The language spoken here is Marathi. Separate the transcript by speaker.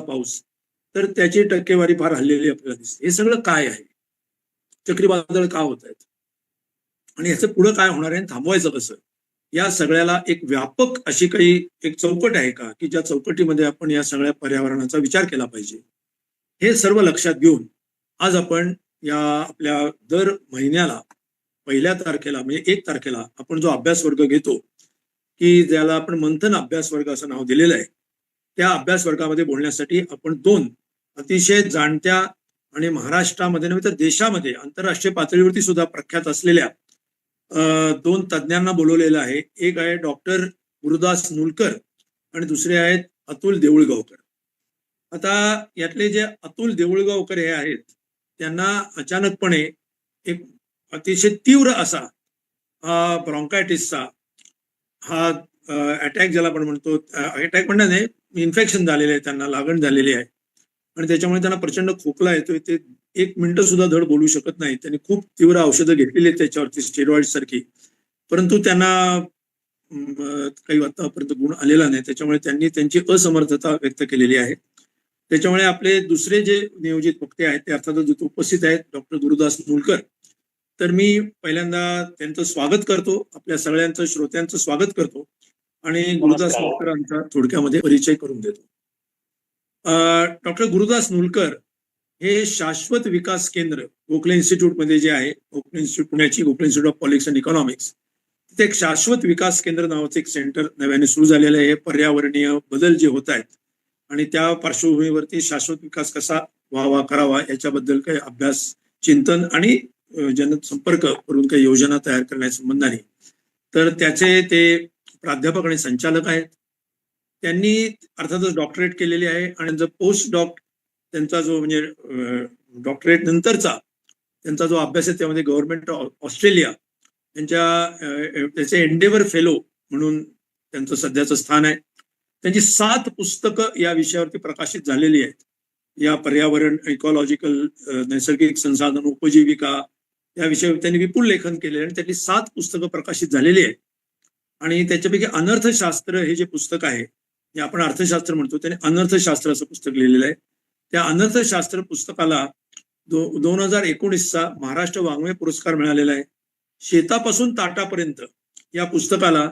Speaker 1: पाऊस. तर त्याची टक्केवारी फार हल्लेली आपल्याला दिसते. हे सगळं काय आहे? चक्रीवादळ का होत आहेत? आणि याचं पुढं काय होणार आहे आणि थांबवायचं कसं? या सगळ्याला एक व्यापक अशी काही एक चौकट आहे का? की ज्या चौकटीमध्ये आपण या सगळ्या पर्यावरणाचा विचार केला पाहिजे. हे सर्व लक्षात घेऊन आज आपण या आपल्या दर महिन्याला पहिल्या तारखेला म्हणजे एक तारखेला आपण जो अभ्यास वर्ग घेतो की ज्याला आपण मंथन अभ्यास वर्ग असं नाव दिलेलं आहे त्या अभ्यास वर्गामध्ये बोलण्यासाठी आपण दोन अतिशय जाणत्या आणि महाराष्ट्रामध्ये नव्हे तर देशामध्ये आंतरराष्ट्रीय पातळीवरती सुद्धा प्रख्यात असलेल्या दोन तज्ज्ञांना बोलवलेलं आहे. एक आहे डॉक्टर गुरुदास नुलकर आणि दुसरे आहेत अतुल देऊळगावकर. आता यातले जे अतुल देऊळगावकर हे आहेत त्यांना अचानकपणे एक अतिशय तीव्र असा हा ब्रॉन्कायटिसचा हा अटॅक ज्याला आपण म्हणतो अटॅक म्हणणार नाही इन्फेक्शन झालेलं आहे त्यांना लागण झालेली आहे. आणि त्याच्यामुळे त्यांना प्रचंड खोकला येतोय ते एक मिनिटं सुद्धा धड बोलू शकत नाही त्यांनी खूप तीव्र औषधं घेतलेली आहेत त्याच्यावरती स्टेरॉइड सारखी. परंतु त्यांना काही आतापर्यंत गुण आलेला नाही. त्याच्यामुळे त्यांनी त्यांची असमर्थता व्यक्त केलेली आहे. त्याच्यामुळे आपले दुसरे जे नियोजित वक्ते आहेत ते अर्थातच जिथे उपस्थित आहेत डॉक्टर गुरुदास नुलकर तर मी पहिल्यांदा त्यांचं स्वागत करतो आपल्या सगळ्यांचं श्रोत्यांचं स्वागत करतो. आणि गुरुदास. नुलकरांचा थोडक्यामध्ये परिचय करून देतो. डॉक्टर गुरुदास नुलकर हे शाश्वत विकास केंद्र गोखले इन्स्टिट्यूटमध्ये जे आहे गोखले इन्स्टिट्यूट पुण्याची Gokhale Institute of Politics and Economics तिथे एक शाश्वत विकास केंद्र नावाचं एक सेंटर नव्याने सुरू झालेलं आहे. हे पर्यावरणीय बदल जे होत आहेत आणि त्या पार्श्वभूमीवरती शाश्वत विकास कसा व्हावा करावा याच्याबद्दल काही अभ्यास चिंतन आणि जनसंपर्क करून काही योजना तयार करण्याच्या संबंधाने तर त्याचे ते प्राध्यापक आणि संचालक आहेत. त्यांनी अर्थातच डॉक्टरेट केलेली आहे आणि जर पोस्ट डॉक त्यांचा जो म्हणजे डॉक्टरेट नंतरचा त्यांचा जो अभ्यास आहे त्यामध्ये गव्हर्नमेंट ऑस्ट्रेलिया त्यांच्या त्याचे एंडेवर फेलो म्हणून त्यांचं सध्याचं स्थान आहे. त्यांची सात पुस्तकं या विषयावरती प्रकाशित झालेली आहेत. या पर्यावरण इकॉलॉजिकल नैसर्गिक संसाधन उपजीविका या विषयावर त्यांनी विपुल लेखन केले आणि त्यातली सात पुस्तकं प्रकाशित झालेली आहेत. आणि त्याच्यापैकी अनर्थशास्त्र हे जे पुस्तक आहे जे आपण अर्थशास्त्र म्हणतो त्याने अनर्थशास्त्र असं पुस्तक लिहिलेलं आहे. त्या अनर्थशास्त्र पुस्तकाला दो दोन हजार एकोणीसचा महाराष्ट्र वाङ्मय पुरस्कार मिळालेला आहे. शेतापासून ताटापर्यंत या पुस्तकाला